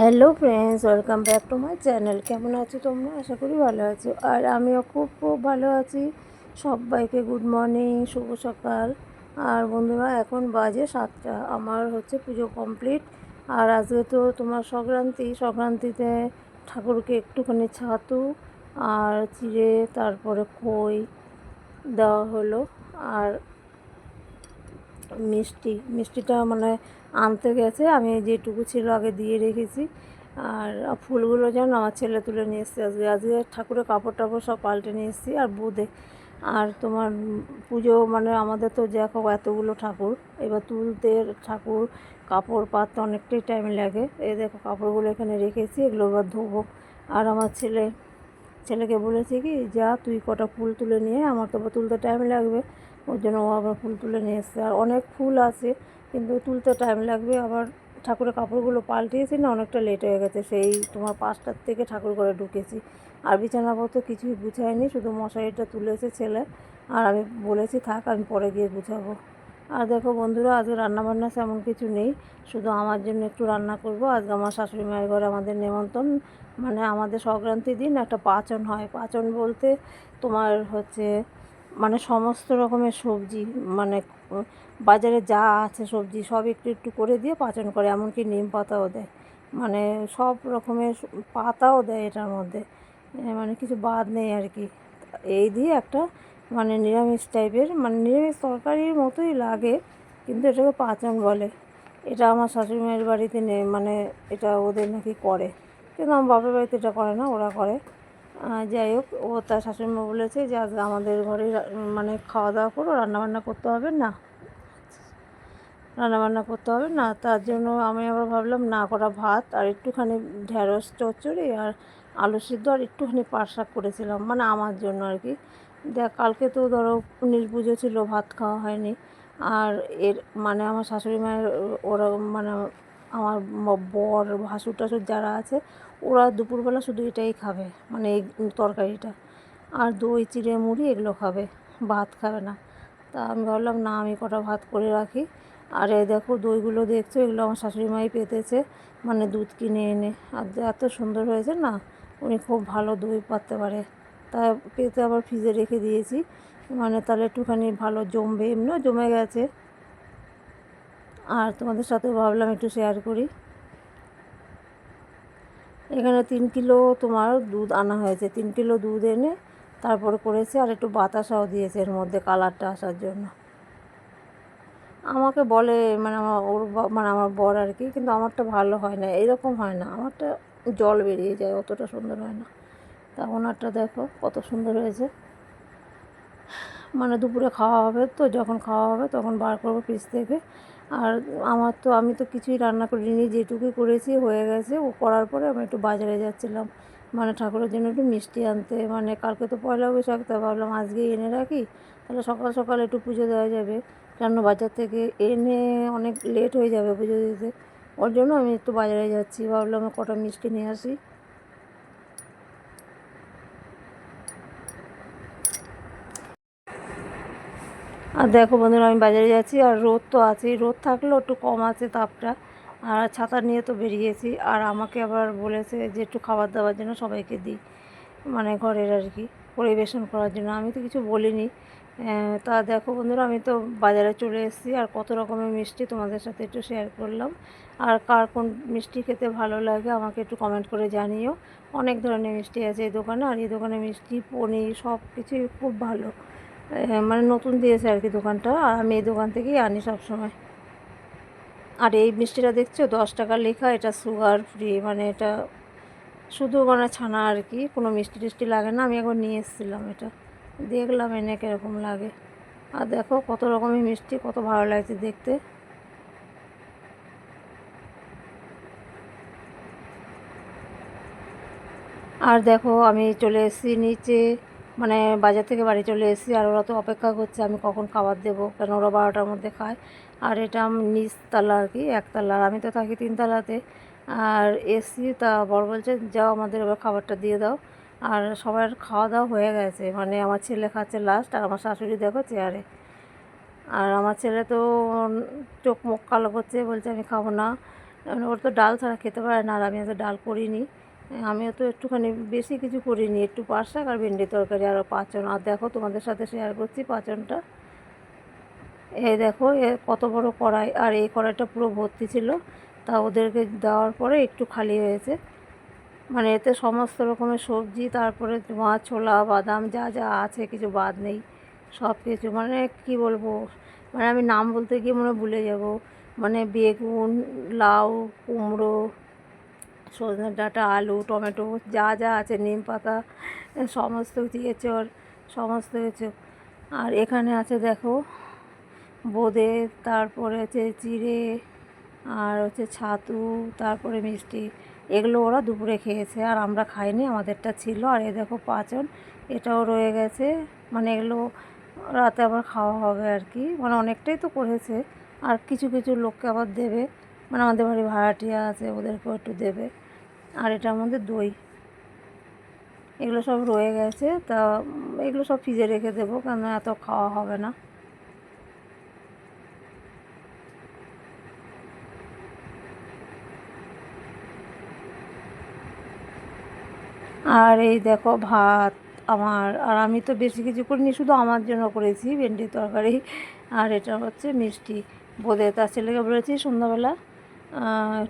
Hello friends welcome back to my channel কেমন আছো তোমরা? আশা করি ভালো আছো। আর আমিও খুব খুব ভালো আছি। সবাইকে গুড মর্নিং শুভ সকাল। আর বন্ধুরা, এখন বাজে সাতটা। আমার হচ্ছে পুজো কমপ্লিট আর আজকে তো তোমার সংক্রান্তি। সংক্রান্তিতে ঠাকুরকে একটুখানি ছাতু আর চিড়ে, তারপরে খই দেওয়া হলো। আর মিষ্টি, মিষ্টিটা মানে আনতে গেছে, আমি যেটুকু ছিল আগে দিয়ে রেখেছি। আর ফুলগুলো যেন আমার ছেলে তুলে নিয়ে এসছে আজকে। আজকে ঠাকুরের কাপড় টাপড় সব পাল্টে নিয়ে এসেছি, আর বুধে আর তোমার পুজো মানে আমাদের তো দেখো এতগুলো ঠাকুর, এবার তুলতে ঠাকুর, কাপড় পাততে অনেকটাই টাইম লাগে। এই দেখো কাপড়গুলো এখানে রেখেছি, এগুলো এবার ধোবো। আর আমার ছেলে, ছেলেকে বলেছি কি, যা তুই কটা ফুল তুলে নিয়ে আমার তো তুলতে টাইম লাগবে। ওর জন্য ও আবার ফুল তুলে নিয়ে এসছে। আর অনেক ফুল আছে, কিন্তু তুলতে টাইম লাগবে। আবার ঠাকুরের কাপড়গুলো পাল্টিয়েছি না, অনেকটা লেট হয়ে গেছে। সেই তোমার পাঁচটার থেকে ঠাকুর ঘরে ঢুকেছি। আর বিছানাপত্র কিছুই গুছায়নি শুধু মশারিটা তুলেছে ছেলে। আর আমি বলেছি, থাক, আমি পরে গিয়ে গুছাবো। আর দেখো বন্ধুরা, আজকে রান্নাবান্না তেমন কিছু নেই। শুধু আমার জন্য একটু রান্না করব। আজকে আমার শাশুড়ি মায়ের ঘরে আমাদের নেমন্তন্ন মানে আমাদের সংক্রান্তির দিন একটা পাচন হয়। পাচন বলতে তোমার হচ্ছে মানে সমস্ত রকমের সবজি মানে বাজারে যা আছে সবজি সব একটু একটু করে দিয়ে পাচন করে, এমনকি নিম পাতাও দেয়। মানে সব রকমের পাতাও দেয় এটার মধ্যে। মানে কিছু বাদ নেই আর কি। এই দিয়ে একটা মানে নিরামিষ টাইপের মানে নিরামিষ তরকারির মতোই লাগে, কিন্তু এটাকে পাচন বলে। এটা আমার শাশুড়ি মায়ের বাড়িতে নেই মানে এটা ওদের নাকি করে। কিন্তু আমার বাপের বাড়িতে এটা করে না, ওরা করে। যাই হোক, ও তার শাশুড়িমা বলেছে যে আজ আমাদের ঘরে মানে খাওয়া দাওয়া করো, রান্নাবান্না করতে হবে না। রান্নাবান্না করতে হবে না, তার জন্য আমি আবার ভাবলাম না করা ভাত আর একটুখানি ঢ্যাঁড়স চচ্চড়ি আর আলু সিদ্ধ আর একটুখানি শাক করেছিলাম মানে আমার জন্য আর কি। দেখ, কালকে তো ধরো নীল পুজো ছিল, ভাত খাওয়া হয়নি। আর এর মানে আমার শাশুড়ি মায়ের ওরা মানে আমার বর, ভাসুর টাসুর যারা আছে, ওরা দুপুরবেলা শুধু এটাই খাবে মানে এই তরকারিটা। আর দই, চিড়ে, মুড়ি এগুলো খাবে, ভাত খাবে না। তা আমি ভাবলাম, না, আমি কটা ভাত করে রাখি। আর এই দেখো, দইগুলো দেখছ, এগুলো আমার শাশুড়ি মাই পেতেছে মানে দুধ কিনে এনে। আর এত সুন্দর হয়েছে না, উনি খুব ভালো দই পাততে পারে। তা পেতে আবার ফ্রিজে রেখে দিয়েছি মানে তাহলে একটুখানি ভালো জমবে, এমনিও জমে গেছে। আর তোমাদের সাথেও ভাবলাম একটু শেয়ার করি। এখানে তিন কিলো তোমার দুধ আনা হয়েছে। তিন কিলো দুধ এনে তারপরে করেছে আর একটু বাতাসাও দিয়েছে এর মধ্যে কালারটা আসার জন্য। আমাকে বলে মানে আমার ওর মানে আমার বর আর কি, কিন্তু আমারটা ভালো হয় না, এরকম হয় না। আমারটা জল বেরিয়ে যায়, অতটা সুন্দর হয় না। তা ওনারটা দেখো কত সুন্দর হয়েছে। মানে দুপুরে খাওয়া হবে তো, যখন খাওয়া হবে তখন বার করব ফ্রিজ থেকে। আর আমার তো, আমি তো কিছুই রান্না করিনি, যেটুকুই করেছি হয়ে গেছে। ও করার পরে আমি একটু বাজারে যাচ্ছিলাম। মানে ঠাকুরের জন্য একটু মিষ্টি আনতে। মানে কালকে তো পয়লা বৈশাখ, তা ভাবলাম আজকেই এনে রাখি। তাহলে সকাল সকাল একটু পুজো দেওয়া যাবে। কেন বাজার থেকে এনে অনেক লেট হয়ে যাবে পুজো দিতে। ওর জন্য আমি একটু বাজারে যাচ্ছি। ভাবলাম কটা মিষ্টি নিয়ে আসি। আর দেখো বন্ধুরা, আমি বাজারে যাচ্ছি আর রোদ তো আছেই। রোদ থাকলেও একটু কম আছে তাপটা। আর ছাতা নিয়ে তো বেরিয়েছি। আর আমাকে আবার বলেছে যে একটু খাবার দাবার জন্য সবাইকে দিই মানে ঘরের আর কি, পরিবেশন করার জন্য। আমি তো কিছু বলিনি। তা দেখো বন্ধুরা, আমি তো বাজারে চলে এসেছি। আর কত রকমের মিষ্টি তোমাদের সাথে একটু শেয়ার করলাম। আর কার কোন মিষ্টি খেতে ভালো লাগে আমাকে একটু কমেন্ট করে জানিও। অনেক ধরনের মিষ্টি আছে এই দোকানে। আর এই দোকানে মিষ্টি, পনির সব কিছুই খুব ভালো। মানে নতুন দিয়েছে আর কি দোকানটা। আর আমি এই দোকান থেকেই আনি সব সময় আর এই মিষ্টিটা দেখছ? দশ টাকা লেখা, এটা সুগার ফ্রি মানে এটা শুধু মানে ছানা আর কি, কোনো মিষ্টি টিষ্টি লাগে না। আমি একবার নিয়ে এসেছিলাম এটা। দেখলাম এনে কীরকম লাগে। আর দেখো, কত রকমের মিষ্টি, কত ভালো লাগছে দেখতে। আর দেখো, আমি চলে এসেছি নিচে। মানে বাজার থেকে বাড়ি চলে এসেছি আর ওরা তো অপেক্ষা করছে আমি কখন খাবার দেবো, কেন ওরা বারোটার মধ্যে খায়। আর এটা আমি নিচতলা আর কি, একতলা, আর আমি তো থাকি তিনতলাতে। আর এসি তা বড় বলছে, যাও আমাদের এবার খাবারটা দিয়ে দাও। আর সবার খাওয়া দাওয়া হয়ে গেছে মানে আমার ছেলে খাচ্ছে লাস্ট আর আমার শাশুড়ি দেখো চেয়ারে। আর আমার ছেলে তো চোখ মুখ কালো করছে, বলছে আমি খাব না। ওর তো ডাল ছাড়া খেতে পারে না, আর আমি আজকে ডাল করিনি। আমিও তো একটুখানি বেশি কিছু করিনি, একটু পাঁচ শাক আর ভেন্ডি তরকারি আর পাঁচন আর দেখো তোমাদের সাথে শেয়ার করছি পাঁচনটা এই দেখো, এ কত বড় কড়াই। আর এই কড়াইটা পুরো ভর্তি ছিল, তা ওদেরকে দেওয়ার পরে একটু খালি হয়েছে। মানে এতে সমস্ত রকমের সবজি, তারপরে তোমার ছোলা, বাদাম, যা যা আছে, কিছু বাদ নেই সব কিছু মানে কি বলব মানে আমি নাম বলতে গিয়ে মনে ভুলে যাব। মানে বেগুন, লাউ, কুমড়ো সজনে ডাঁটা, আলু, টমেটো, যা যা আছে, নিম পাতা, সমস্ত কিছু এঁচড় সমস্ত কিছু। আর এখানে আছে দেখো, বোঁদে, তারপরে হচ্ছে চিড়ে আর হচ্ছে ছাতু, তারপরে মিষ্টি। এগুলো ওরা দুপুরে খেয়েছে, আর আমরা খাইনি, আমাদেরটা ছিল। আর এ দেখো পাচন এটাও রয়ে গেছে। মানে এগুলো রাতে আবার খাওয়া হবে আর কি। মানে অনেকটাই তো করেছে, আর কিছু কিছু লোককে আবার দেবে। মানে আমাদের বাড়ি ভাড়াটিয়া আছে, ওদেরকেও একটু দেবে। আর এটার মধ্যে দই। এগুলো সব রয়ে গেছে, তা এগুলো সব ফ্রিজে রেখে দেবো, কেন এত খাওয়া হবে না। আর এই দেখো ভাত আমার, আর আমি তো বেশি কিছু করিনি, শুধু আমার জন্য করেছি, ভেন্ডির তরকারি, আর এটা হচ্ছে মিষ্টি। বোধে তার ছেলেকে বলেছি সন্ধ্যাবেলা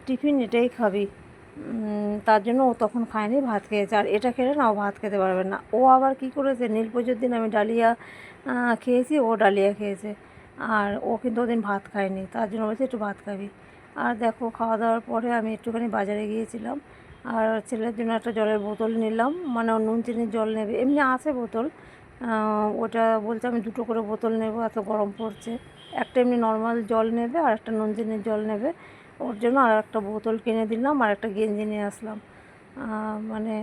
টিফিন এটাই খাবি। তার জন্য ও তখন খায়নি, ভাত খেয়েছে। আর এটা খেলে না, ও ভাত খেতে পারবে না। ও আবার কি করেছে নীল পুজোর দিন আমি ডালিয়া খেয়েছি, ও ডালিয়া খেয়েছে। আর ও কিন্তু ওদিন ভাত খায়নি, তার জন্য বলছে একটু ভাত খাবি। আর দেখো খাওয়া দাওয়ার পরে আমি একটুখানি বাজারে গিয়েছিলাম। আর ছেলের জন্য একটা জলের বোতল নিলাম। মানে নুন, চিনির জল নেবে। এমনি আছে বোতল। ওটা বলছে আমি দুটো করে বোতল নেব, এত গরম পড়ছে। একটা এমনি নর্মাল জল নেবে, আর একটা নুন, চিনির জল নেবে। ওর জন্য আর একটা বোতল কিনে দিলাম, আর একটা গেঞ্জি নিয়ে আসলাম। মানে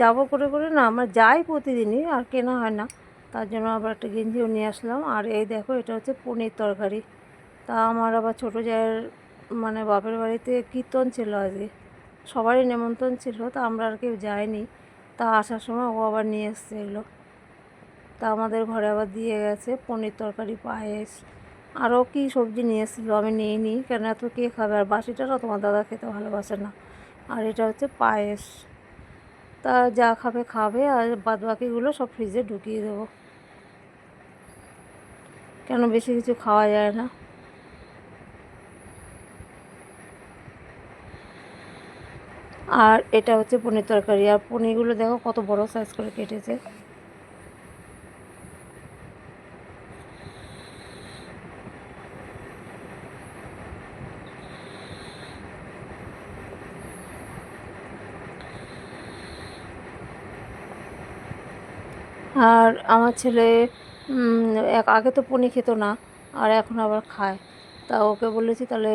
যাব করে করে না, আমার যাই প্রতিদিনই, আর কেনা হয় না। তার জন্য আবার একটা গেঞ্জিও নিয়ে আসলাম। আর এই দেখো, এটা হচ্ছে পনির তরকারি। তা আমার আবার ছোটো জায়ের মানে বাপের বাড়িতে কীর্তন ছিল আজকে। সবারই নেমন্তন্ন ছিল, তা আমরা আর কেউ যাইনি। তা আসার সময় ও আবার নিয়ে এসছে এগুলো তা আমাদের ঘরে আবার দিয়ে গেছে পনির তরকারি, পায়েস। আরও কী সবজি নিয়ে এসেছিল আমি নিয়ে নিই, কেন এত কে খাবে? আর বাসিটারও তোমার দাদা খেতে ভালোবাসে না। আর এটা হচ্ছে পায়েস। তা যা খাবে খাবে, আর বাদ বাকিগুলো সব ফ্রিজে ঢুকিয়ে দেবো। কেন বেশি কিছু খাওয়া যায় না? আর এটা হচ্ছে পনির তরকারি। আর পনিরগুলো দেখো কত বড় সাইজ করে কেটেছে। আর আমার ছেলে এক, আগে তো পনির খেত না, আর এখন আবার খায়। তা ওকে বলেছি, তাহলে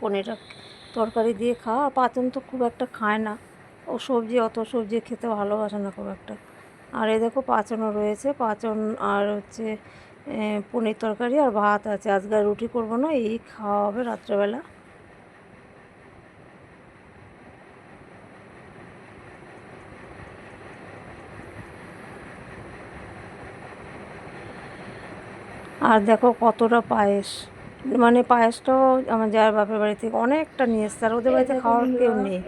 পনিরটা তরকারি দিয়ে খাওয়া আর পাচন তো খুব একটা খায় না। ও সবজি, অত সবজি খেতে ভালোবাসে না খুব একটা। আর এই দেখো পাচনও রয়েছে। পাচন আর হচ্ছে পনির তরকারি আর ভাত আছে। আজকে রুটি করব না, এই খাওয়া হবে রাত্রেবেলা। আর দেখো কতটা পায়েস। মানে পায়েসটাও আমার যার বাপের বাড়ি থেকে অনেকটা নিয়ে এসছে আর ওদের বাড়িতে খাওয়ার কেউ নেই।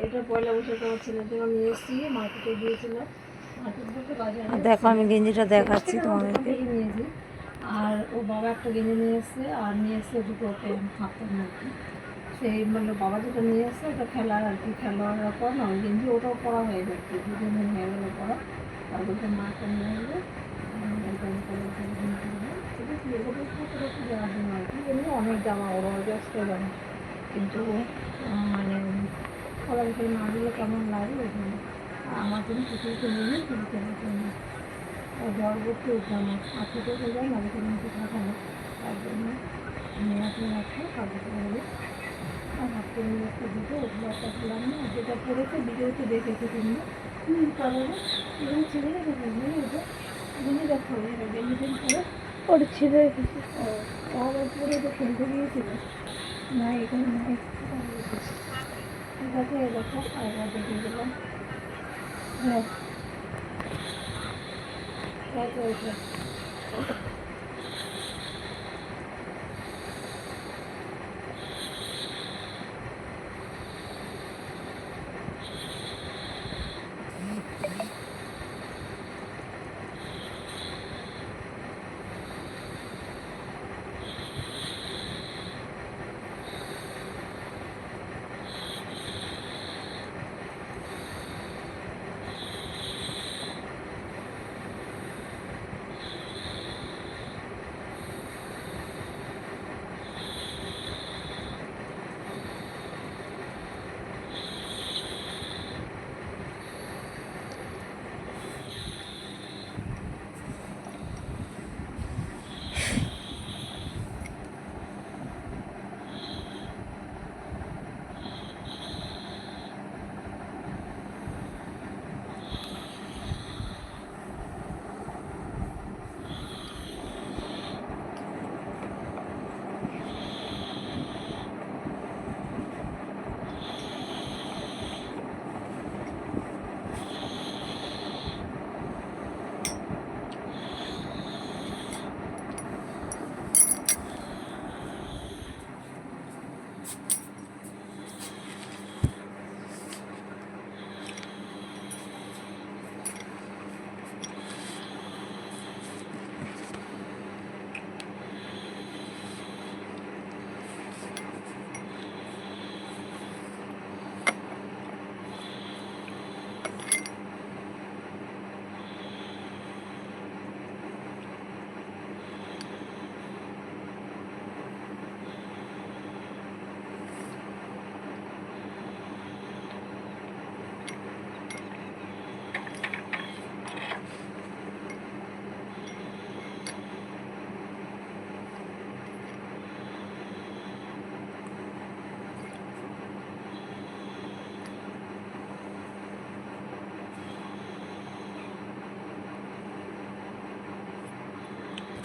দেখো আমি গেঞ্জিটা দেখাচ্ছি তোমাদেরকে। আর ও বাবা একটা গেঞ্জি নিয়ে এসছে আর নিয়ে এসছে দুটো প্যান্ট হাফের মধ্যে সেই মানে বাবা যেটা নিয়ে এসছে ওটা খেলার আর কি খেলোয়াড় পর না গেঞ্জি ওটাও পড়া হয়ে যাচ্ছে দিন হয়ে গেলো পড়া আর মাকে নিয়ে আসবে যাওয়ার জন্য আর কি এমনি অনেক জামা ওরা ব্যস্ত জামা কিন্তু মানে খোলা ভিতরে না দিলে কেমন লাগে ওই জন্য আর আমার জন্য কিছু কিছু নিয়ে কিছু কেনার জন্য জ্বর করতে উঠলাম থেকে হয়ে যায় না ভিতরে নিচে থাকে না তার জন্য নেওয়া কিনে রাখতে কাজে করে আর হাত করে নিয়ে একটা দুটো ওগুলো একটা দিলাম না, যেটা পড়েছে ভিডিওতে দেখেছে তুমি। হুম কালারে এগুলো ছেড়ে রেখেছে তুমি দেখো গেঞ্জি পরে ওর রেখেছি ও আবার পরে তো খেলতে গিয়েছিল না এখানে নাই ঠিক আছে দেখো আরেকবার দেখিয়ে দিলাম হ্যাঁ।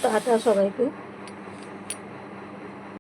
টাটা সবাইকে।